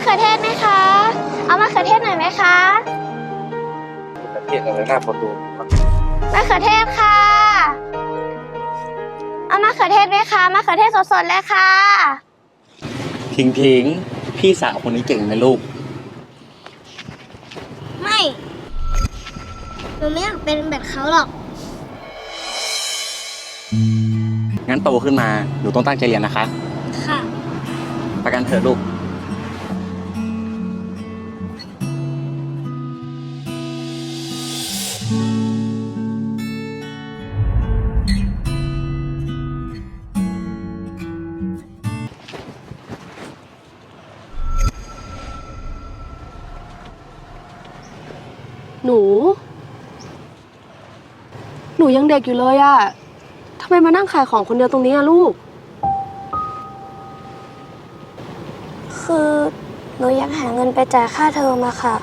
เขือเทศไหมคะ เอามะเขือเทศหน่อยไหมคะประเทศอะไรน่าพอดูมะเขือเทศค่ะ เอามะเขือเทศไหมคะมะเขือเทศสดๆเลยค่ะพิงพิงพี่สาวคนนี้เก่งไหมลูก ไม่หนูไม่อยากเป็นแบบเขาหรอก งั้นโตขึ้นมาหนูต้องตั้งใจเรียนนะคะ ค่ะ ประกันเถอะลูก ยังเด็กอยู่เลยอะทำไมมานั่งขายของคนเดียวตรงนี้อะลูก คือหนูอยากหาเงินไปจ่ายค่าเทอมอะค่ะ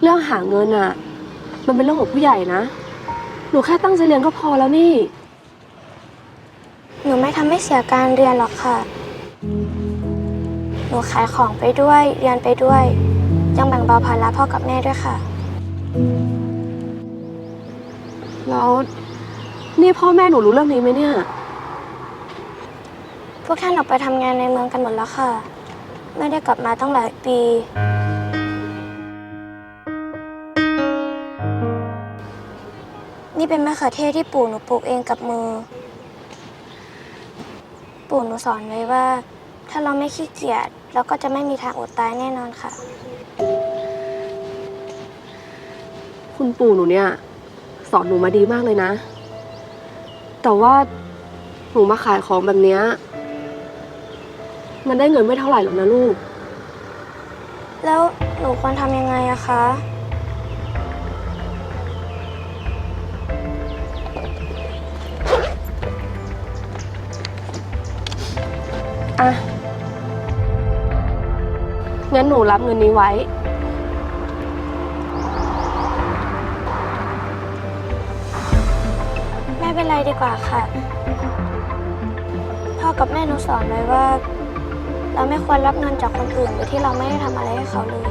เรื่องหาเงินอะมันเป็นเรื่องของผู้ใหญ่นะ หนูแค่ตั้งใจเรียนก็พอแล้วนี่ หนูไม่ทำให้เสียการเรียนหรอกค่ะ หนูขายของไปด้วย เรียนไปด้วย ยังแบ่งเบาภาระพ่อกับแม่ด้วยค่ะ แล้วนี่พ่อแม่หนูรู้เรื่องนี้ไหมเนี่ย พวกท่านออกไปทำงานในเมืองกันหมดแล้วค่ะ ไม่ได้กลับมาตั้งหลายปี นี่เป็นมะเขือเทศที่ปู่หนูปลูกเองกับมือ ปู่หนูสอนไว้ว่า ถ้าเราไม่ขี้เกียจเราก็จะไม่มีทางอดตายแน่นอนค่ะ คุณปู่หนูเนี่ย สอนหนูมาดีมากเลยนะ แต่ว่าหนูมาขายของแบบเนี้ยมันได้เงินไม่เท่าไหร่หรอกนะลูก แล้วหนูควรทำยังไงอะคะ อะ งั้นหนูรับเงินนี้ไว้ ดีกว่าค่ะ พ่อกับแม่หนูสอนไว้ว่า เราไม่ควรรับเงินจากคนอื่นโดยที่เราไม่ได้ทำอะไรให้เขาเลย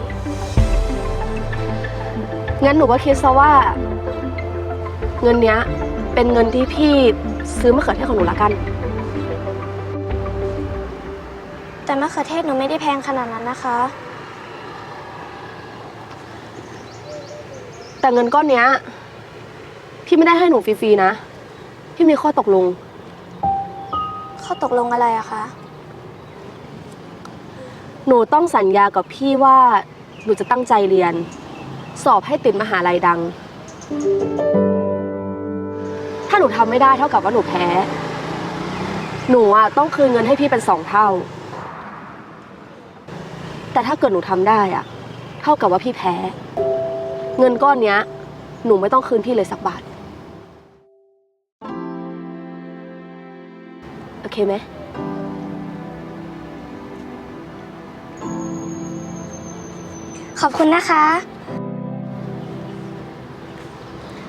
งั้นหนูก็คิดซะว่า เงินเนี้ยเป็นเงินที่พี่ซื้อมะเขือเทศของหนูละกัน แต่มะเขือเทศหนูไม่ได้แพงขนาดนั้นนะคะ แต่เงินก้อนเนี้ย พี่ไม่ได้ให้หนูฟรีๆนะ พี่มีข้อตกลง ข้อตกลงอะไรอะคะ หนูต้องสัญญากับพี่ว่า หนูจะตั้งใจเรียน สอบให้ติดมหาลัยดัง ถ้าหนูทำไม่ได้เท่ากับว่าหนูแพ้ หนูอะต้องคืนเงินให้พี่เป็นสองเท่า แต่ถ้าเกิดหนูทำได้อะเท่ากับว่าพี่แพ้ เงินก้อนเนี้ย หนูไม่ต้องคืนพี่เลยสักบาท เคไหม ขอบคุณนะคะ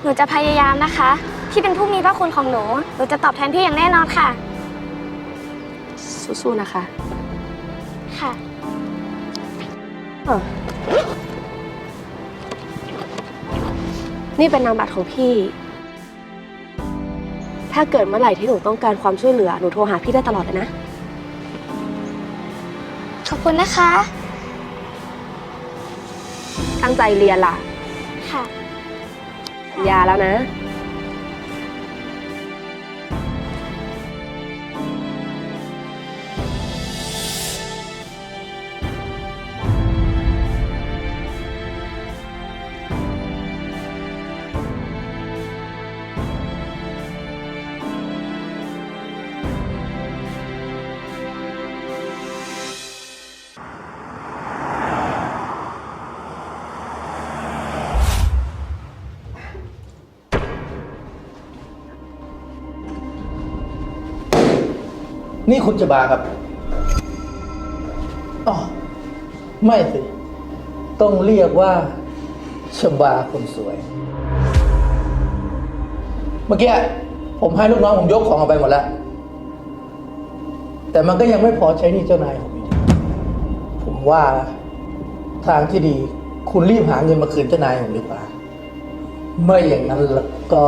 หนูจะพยายามนะคะ ที่เป็นผู้มีพระคุณของหนู หนูจะตอบแทนพี่อย่างแน่นอนค่ะ สู้ๆ นะคะ ค่ะอะนี่เป็นนามบัตรของพี่ ถ้าเกิดเมื่อไหร่ที่หนูต้องการความช่วยเหลือ หนูโทรหาพี่ได้ตลอดเลยนะ ขอบคุณนะคะ ตั้งใจเรียนล่ะค่ะ สัญญาแล้วนะ นี่คุณจะบาครับอ๋อไม่สิ ต้องเรียกว่าชบาคนสวย เมื่อกี้ผมให้ลูกน้องผมยกของออกไปหมดแล้ว แต่มันก็ยังไม่พอใช้หนี่เจ้านายผมผมว่าทางที่ดีคุณรีบหาเงินมาคืนเจ้านายผมดีกว่าไม่อย่างนั้นแล้วก็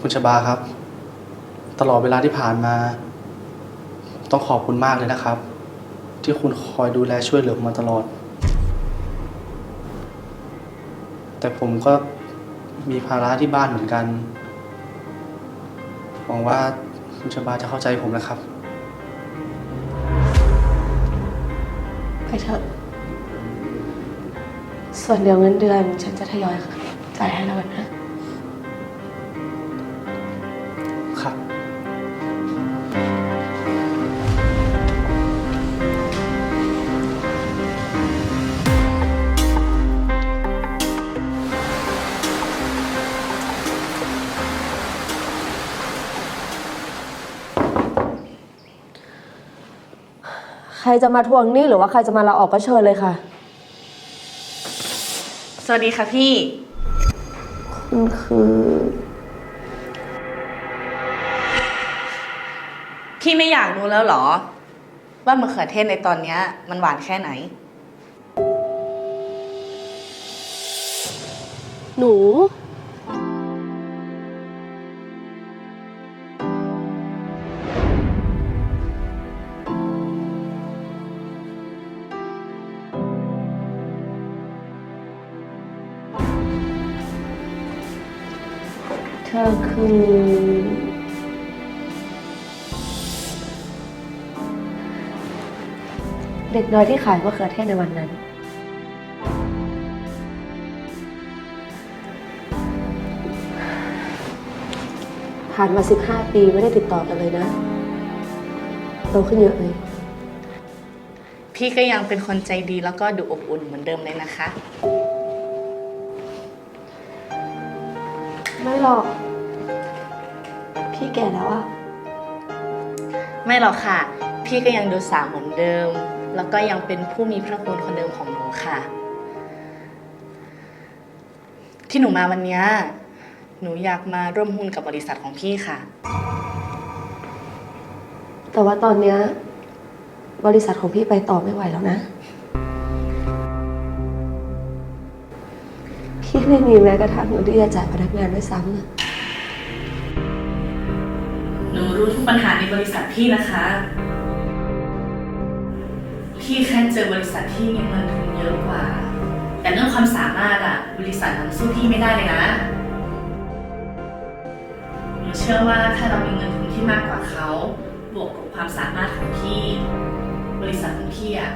คุณชบาครับ ตลอดเวลาที่ผ่านมา ต้องขอบคุณมากเลยนะครับ ที่คุณคอยดูแลช่วยเหลือผมมาตลอด แต่ผมก็มีภาระที่บ้านเหมือนกันหวังว่าคุณชบาจะเข้าใจผมนะครับ ไปเถอะส่วนเดียวเงินเดือน ฉันจะทยอยจ่ายให้เรานะ ใครจะมาทวงหนี้หรือว่าใครจะมาลาออกก็เชิญเลยค่ะ สวัสดีค่ะพี่ คุณคือ พี่ไม่อยากรู้แล้วเหรอ ว่ามะเขือเทศในตอนเนี้ยมันหวานแค่ไหน หนู เด็กน้อยที่ขายมะเขือเทศในวันนั้น ผ่านมา 15 ปีไม่ได้ติดต่อกันเลยนะ โตขึ้นเยอะเลย พี่ก็ยังเป็นคนใจดีแล้วก็ดูอบอุ่นเหมือนเดิมเลยนะคะ ไม่หรอก พี่แก่แล้วอะไม่หรอกค่ะ พี่ก็ยังดูสาวเหมือนเดิม แล้วก็ยังเป็นผู้มีพระคุณคนเดิมของหนูค่ะ ที่หนูมาวันเนี้ยหนูอยากมาร่วมหุ้นกับบริษัทของพี่ค่ะ แต่ว่าตอนเนี้ยบริษัทของพี่ไปต่อไม่ไหวแล้วนะ พี่ไม่มีแม้กระทั่งเงินที่จะจ่ายพนักงานด้วยซ้ำนะหนูรู้ทุกปัญหาในบริษัทพี่นะคะ พี่แค่เจอบริษัทที่มีเงินทุนเยอะกว่า แต่เรื่องความสามารถอะบริษัทนั้นสู้พี่ไม่ได้เลยนะหนูเชื่อว่าถ้าเรามีเงินทุนที่มากกว่าเขา บวกกับความสามารถของพี่ บริษัทของพี่อะ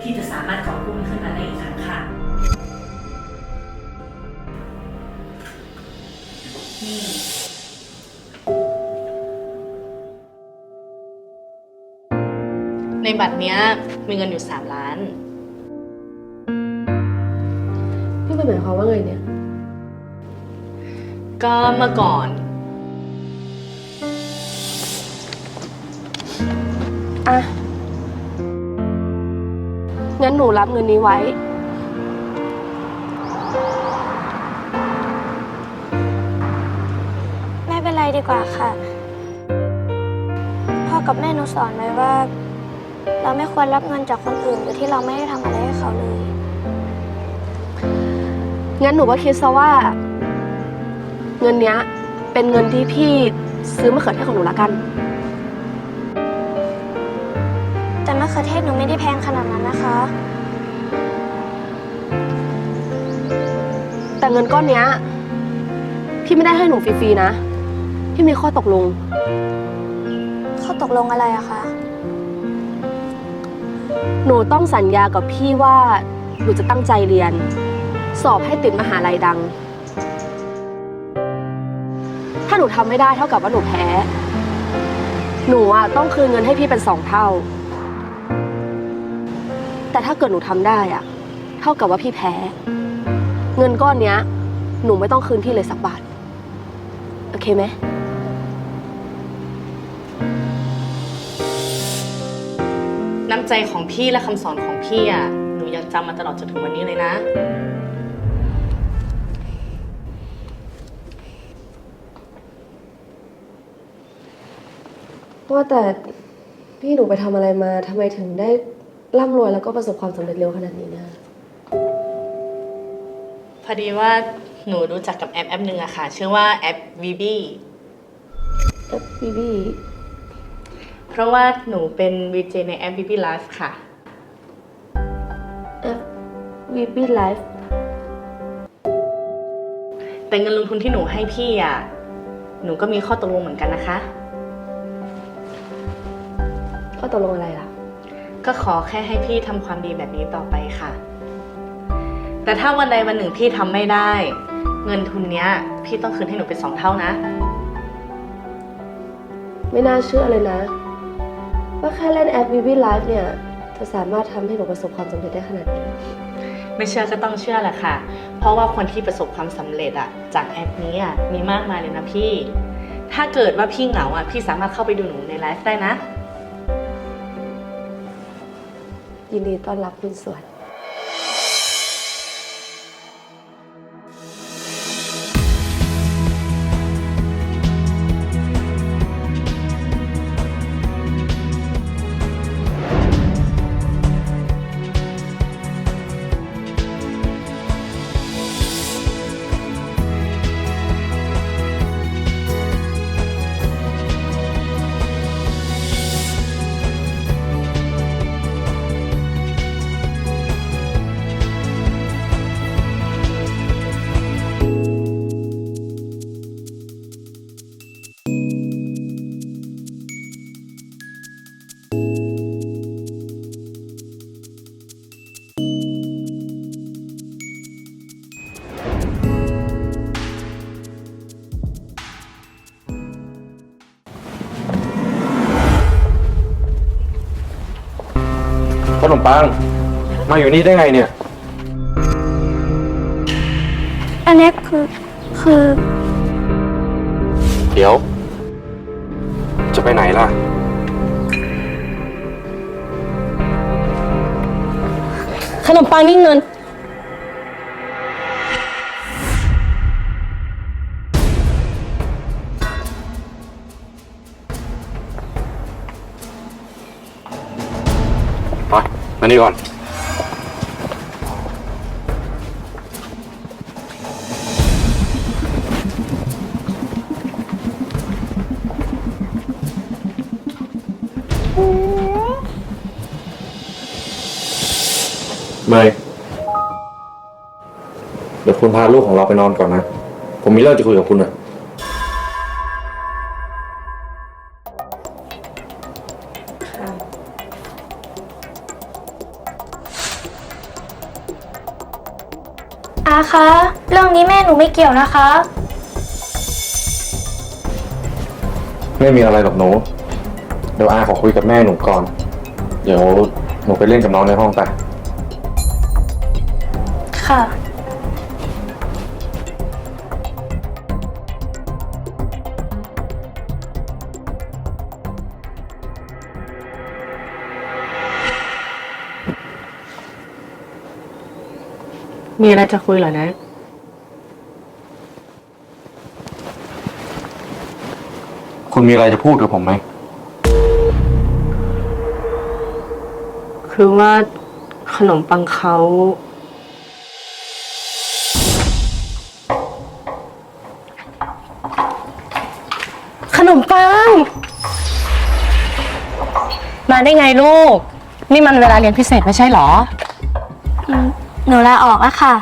พี่จะสามารถก่อกุ้นขึ้นมาได้อีกครั้งค่ะนี่ ในบัตรเนี้ยมีเงินอยู่สามล้าน พี่เป็นหมายความว่าไงเนี่ย ก็เมื่อก่อน อะ งั้นหนูรับเงินนี้ไว้ ไม่เป็นไรดีกว่าค่ะ พ่อกับแม่หนูสอนไว้ว่า เราไม่ควรรับเงินจากคนอื่นโดยที่เราไม่ได้ทำอะไรให้เขาเลย งั้นหนูก็คิดซะว่า เงินเนี้ย เป็นเงินที่พี่ซื้อมะเขือเทศของหนูละกัน แต่มะเขือเทศหนูไม่ได้แพงขนาดนั้นนะคะ แต่เงินก้อนเนี้ย พี่ไม่ได้ให้หนูฟรีๆนะ พี่มีข้อตกลงเขาตกลงอะไรอะคะ หนูต้องสัญญากับพี่ว่าหนูจะตั้งใจเรียน สอบให้ติดมหาลัยดัง ถ้าหนูทำไม่ได้เท่ากับว่าหนูแพ้ หนูอะต้องคืนเงินให้พี่เป็นสองเท่า แต่ถ้าเกิดหนูทำได้อะเท่ากับว่าพี่แพ้ เงินก้อนเนี้ย หนูไม่ต้องคืนพี่เลยสักบาท โอเคไหม น้ำใจของพี่และคำสอนของพี่อะ หนูยังจำมาตลอดจนถึงวันนี้เลยนะ ว่าแต่พี่หนูไปทำอะไรมาทำไมถึงได้ร่ำรวยแล้วก็ประสบความสำเร็จเร็วขนาดนี้เนี่ยพอดีว่าหนูรู้จักกับแอปแอปหนึ่งอะค่ะ ชื่อว่าแอป VB แอปบีบี เพราะว่าหนูเป็น VJ ในแอป VB Live ค่ะแอปบีบีไลฟ์แต่เงินลงทุนที่หนูให้พี่อะหนูก็มีข้อตกลงเหมือนกันนะคะก็ตกลงอะไรล่ะ ก็ขอแค่ให้พี่ทำความดีแบบนี้ต่อไปค่ะ แต่ถ้าวันใดวันหนึ่งพี่ทำไม่ได้ เงินทุนเนี้ย พี่ต้องคืนให้หนูเป็นสองเท่านะ ไม่น่าเชื่อเลยนะ ว่าแค่เล่นแอปบีบีไลฟ์เนี่ยจะสามารถทำให้หนูประสบความสำเร็จได้ขนาดนี้ไม่เชื่อก็ต้องเชื่อแหละค่ะ เพราะว่าคนที่ประสบความสำเร็จอะจากแอปนี้อะมีมากมายเลยนะพี่ ถ้าเกิดว่าพี่เหงาอะพี่สามารถเข้าไปดูหนูในไลฟ์ได้นะ ยินดีต้อนรับคุณสวน ขนมปังมาอยู่นี่ได้ไงเนี่ย อันนี้คือคือเดี๋ยว จะไปไหนล่ะ ขนมปังนี่เงิน มานี่ก่อน เมยเดี๋ยวคุณพาลูกของเราไปนอนก่อนนะ ผมมีเรื่องจะคุยกับคุณอะ รื่องนี้แม่หนูไม่เกี่ยวนะคะไม่มีอะไรหรอกหนู เดี๋ยวอาขอคุยกับแม่หนูก่อน เดี๋ยวหนูไปเล่นกับน้องในห้องไป ค่ะ มีอะไรจะคุยเหรอนะ คุณมีอะไรจะพูดกับผมไหม คือว่าขนมปังเขาขนมปัง มาได้ไงลูก นี่มันเวลาเรียนพิเศษไม่ใช่เหรออืมหนูลาออกแล้วค่ะ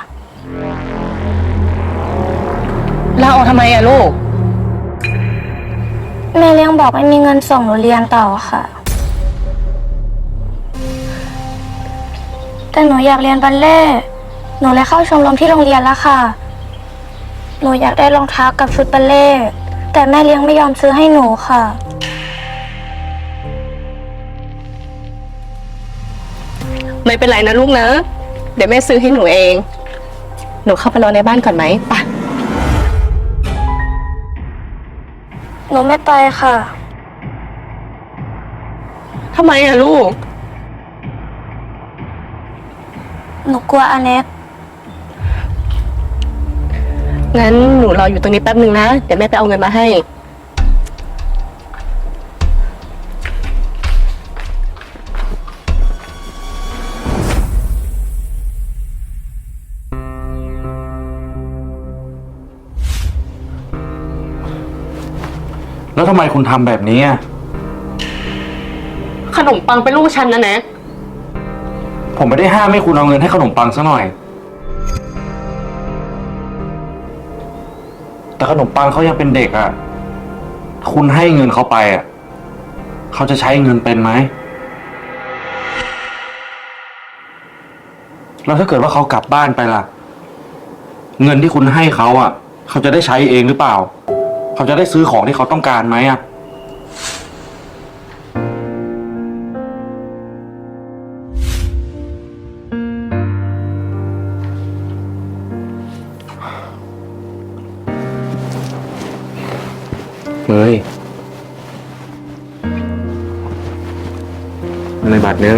ลาออกทำไมอะลูก แม่เลี้ยงบอกไม่มีเงินส่งหนูเรียนต่อค่ะ แต่หนูอยากเรียนบัลเล่ต์หนูเลยเข้าชมรมที่โรงเรียนแล้วค่ะ หนูอยากได้รองเท้ากับชุดบัลเล่ต์แต่แม่เลี้ยงไม่ยอมซื้อให้หนูค่ะ ไม่เป็นไรนะลูกนะ เดี๋ยวแม่ซื้อให้หนูเอง หนูเข้าไปรอในบ้านก่อนไหมไป หนูไม่ไปค่ะ ทำไมอะลูก หนูกลัวอเน็กงั้นหนูรออยู่ตรงนี้แป๊บนึงนะ เดี๋ยวแม่ไปเอาเงินมาให้ แล้วทำไมคุณทำแบบนี้อะขนมปังเป็นลูกฉันนะแน็กผมไม่ได้ห้ามให้คุณเอาเงินให้ขนมปังซะหน่อย แต่ขนมปังเขายังเป็นเด็กอะ่ะ คุณให้เงินเขาไปอะ่ะ เขาจะใช้เงินเป็นไหม แล้วถ้าเกิดว่าเขากลับบ้านไปล่ะ เงินที่คุณให้เขาอะ่ะ เขาจะได้ใช้เองหรือเปล่า เขาจะได้ซื้อของที่เขาต้องการไหมอะเฮ้ยในบัตรเนี้ย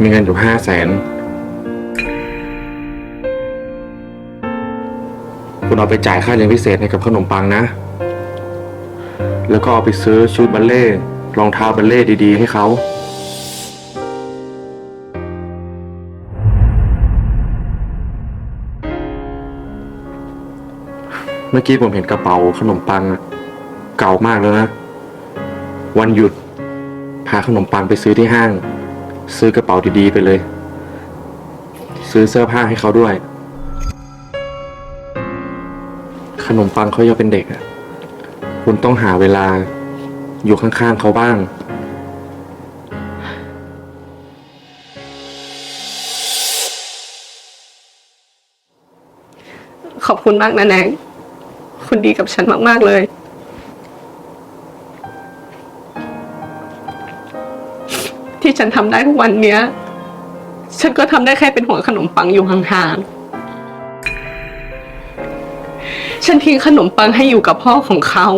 มีเงินอยู่ห้าแสน คุณเอาไปจ่ายค่าเรียนพิเศษให้กับขนมปังนะ แล้วก็เอาไปซื้อชุดบัลเล่รองเท้าบัลเล่ดีๆ ให้เขา เมื่อกี้ผมเห็นกระเป๋าขนมปังอะเก่ามากแล้วนะ วันหยุด พาขนมปังไปซื้อที่ห้าง ซื้อกระเป๋าดีๆไปเลย ซื้อเสื้อผ้าให้เขาด้วย ขนมปังเขายังเป็นเด็กอะ คุณต้องหาเวลาอยู่ข้างๆเขาบ้าง ขอบคุณมากนะแน็กคุณดีกับฉันมาก ๆ เลย ที่ฉันทำได้ทุกวันเนี้ย ฉันก็ทำได้แค่เป็นห่วงขนมปังอยู่ห่างๆฉันทิ้งขนมปังให้อยู่กับพ่อของเขา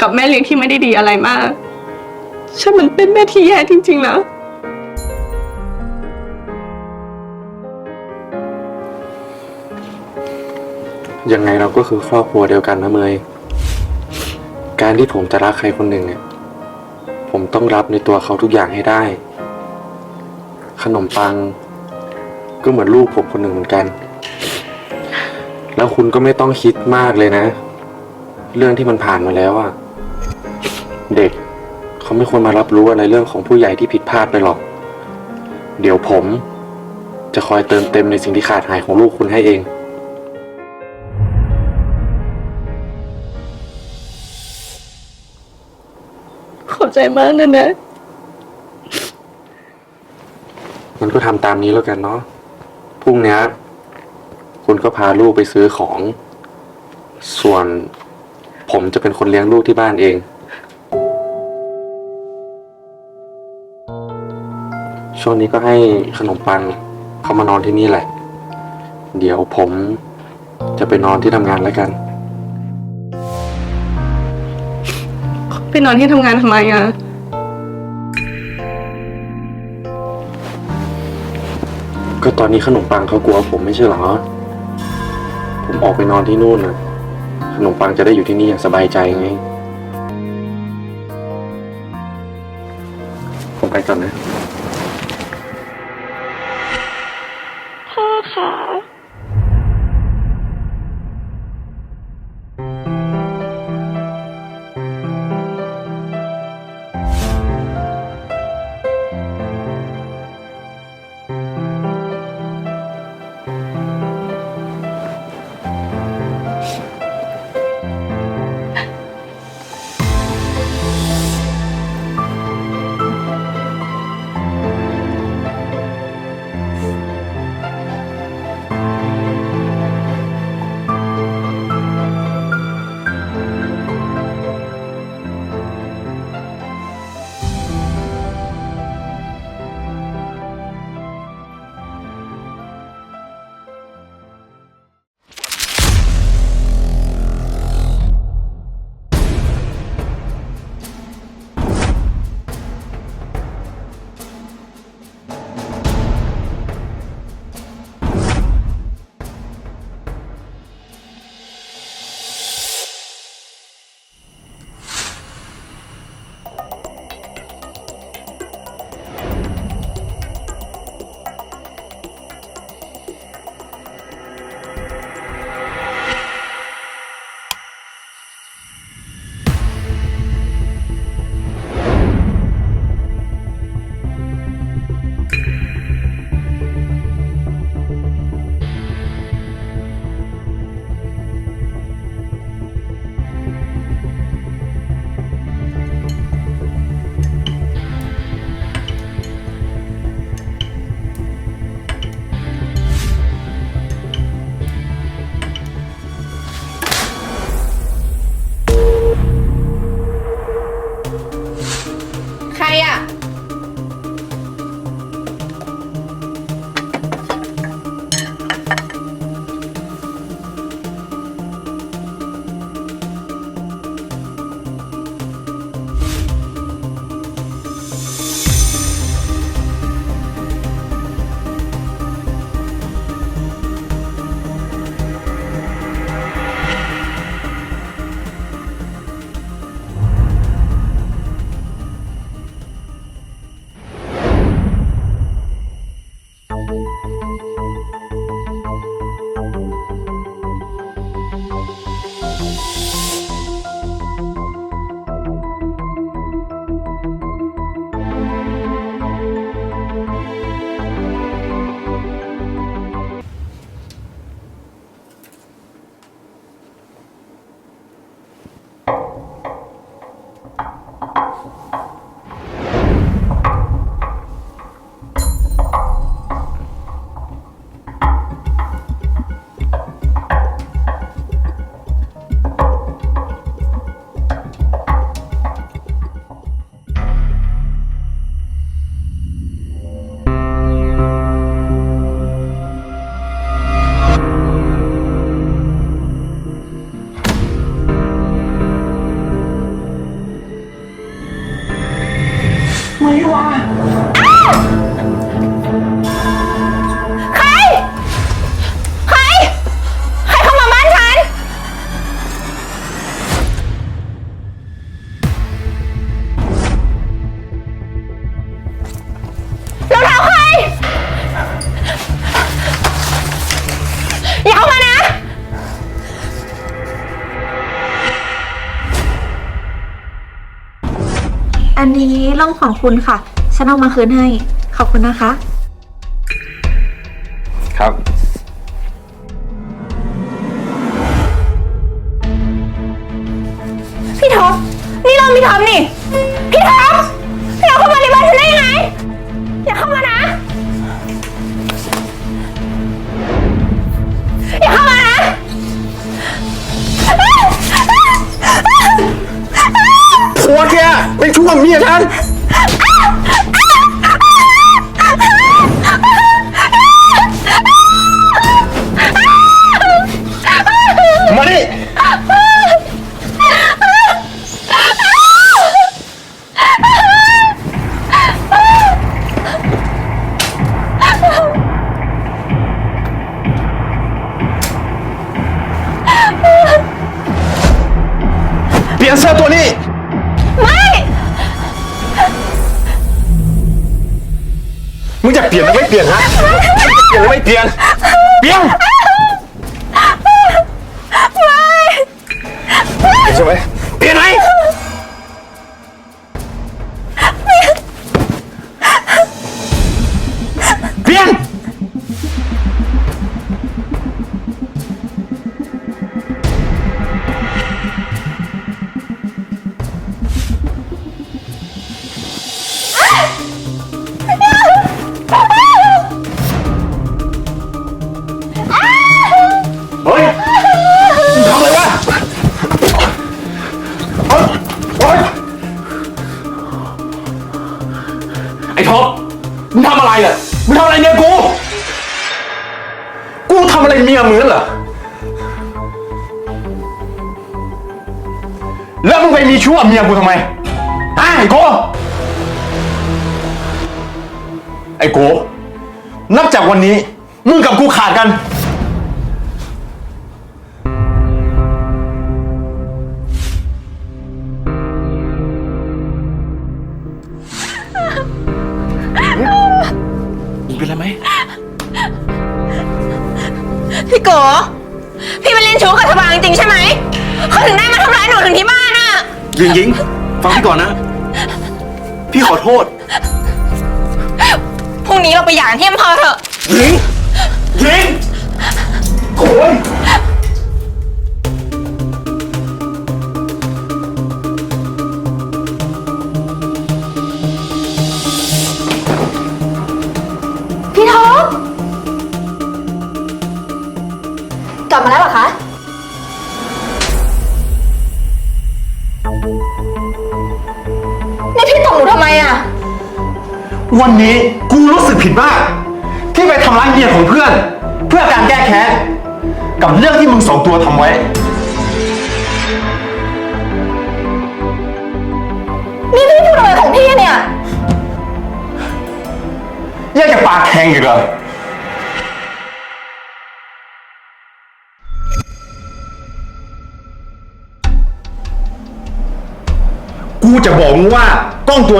กับแม่เลี้ยงที่ไม่ได้ดีอะไรมาก ฉันมันเป็นแม่ที่แย่จริง ๆ นะยังไงเราก็คือครอบครัวเดียวกันนะเมย การที่ผมจะรักใครคนหนึ่งเนี่ยผมต้องรับในตัวเขาทุกอย่างให้ได้ ขนมปัง ก็เหมือนลูกผมคนหนึ่งเหมือนกัน แล้วคุณก็ไม่ต้องคิดมากเลยนะ เรื่องที่มันผ่านมาแล้วอะเด็กเขาไม่ควรมารับรู้อะไรเรื่องของผู้ใหญ่ที่ผิดพลาดไปหรอก เดี๋ยวผมจะคอยเติมเต็มในสิ่งที่ขาดหายของลูกคุณให้เอง ขอบใจมากนะแน็กมันก็ทำตามนี้แล้วกันเนาะ พรุ่งเนี้ยคุณก็พาลูกไปซื้อของ ส่วน ผมจะเป็นคนเลี้ยงลูกที่บ้านเอง ช่วงนี้ก็ให้ขนมปังเขามานอนที่นี่แหละ เดี๋ยวผมจะไปนอนที่ทำงานแล้วกัน ไปนอนที่ทำงานทำไมอะก็ตอนนี้ขนมปังเขากลัวผมไม่ใช่เหรอ ผมออกไปนอนที่นู่นน่ะ ขนมปังจะได้อยู่ที่นี่อย่างสบายใจไง allá. ร่มของคุณค่ะ ฉันเอามาคืนให้ ขอบคุณนะคะ ครับ พี่ท็อปนี่เราพี่ท็อปนี่ เปลี่ยนหรือไม่เปลี่ยนฮะเปลี่ยนหรือไม่เปลี่ยน เปลี่ยน ทำอะไรเมียมึงนั่นเหรอ แล้วมึงไปมีชั่วเมียกูทำไมฮะไอ้โก ไอ้โก นับจากวันนี้ มึงกับกูขาดกัน หญิงหญิงฟังพี่ก่อนนะ พี่ขอโทษ พรุ่งนี้เราไปหย่ากันที่อำเภอเถอะ หญิง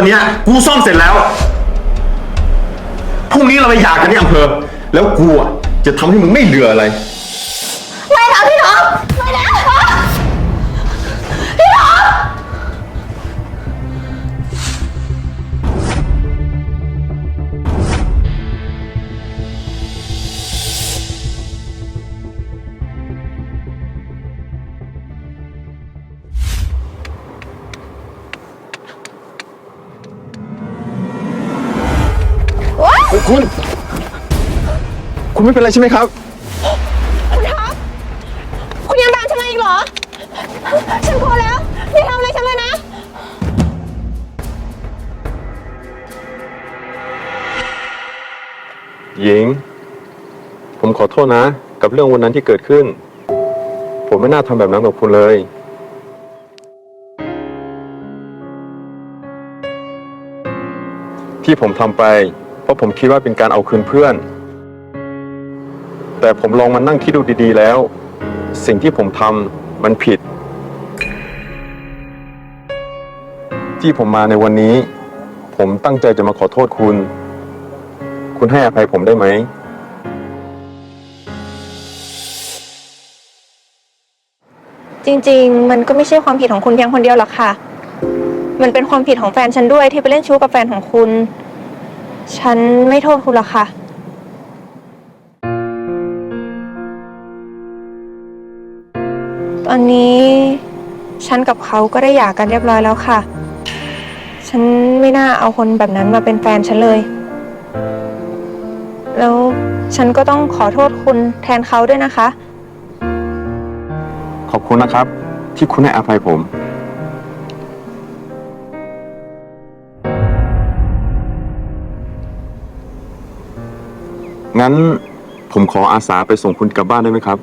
ตัวเนี้ยกูซ่อมเสร็จแล้ว พรุ่งนี้เราไปหย่ากันที่อำเภอ แล้วกูอะจะทำให้มึงไม่เหลืออะไร ไม่นะพี่ท็อป คุณ คุณไม่เป็นไรใช่ไหมครับคุณยังตามฉันมาอีกเหรอ ฉันพอแล้วอย่าทำอะไรฉันเลยนะ หญิง ผมขอโทษนะ กับเรื่องวันนั้นที่เกิดขึ้น ผมไม่น่าทำแบบนั้นกับคุณเลย ที่ผมทำไปเพ ราะผมคิดว่าเป็นการเอาคืนเพื่อน แต่ผมลองมานั่งคิดดูดีๆแล้ว สิ่งที่ผมทำมันผิด ที่ผมมาในวันนี้ ผมตั้งใจจะมาขอโทษคุณ คุณให้อภัยผมได้ไหมจริง ๆ มันก็ไม่ใช่ความผิดของคุณเพียงคนเดียวหรอกค่ะ มันเป็นความผิดของแฟนฉันด้วยที่ไปเล่นชู้กับแฟนของคุณ ฉันไม่โทษคุณหรอกค่ะ ตอนนี้ฉันกับเขาก็ได้หย่ากันเรียบร้อยแล้วค่ะ ฉันไม่น่าเอาคนแบบนั้นมาเป็นแฟนฉันเลย แล้วฉันก็ต้องขอโทษคุณแทนเขาด้วยนะคะ ขอบคุณนะครับ ที่คุณให้อภัยผม งั้นผมขออาสาไปส่งคุณกลับบ้านได้ไหมครับ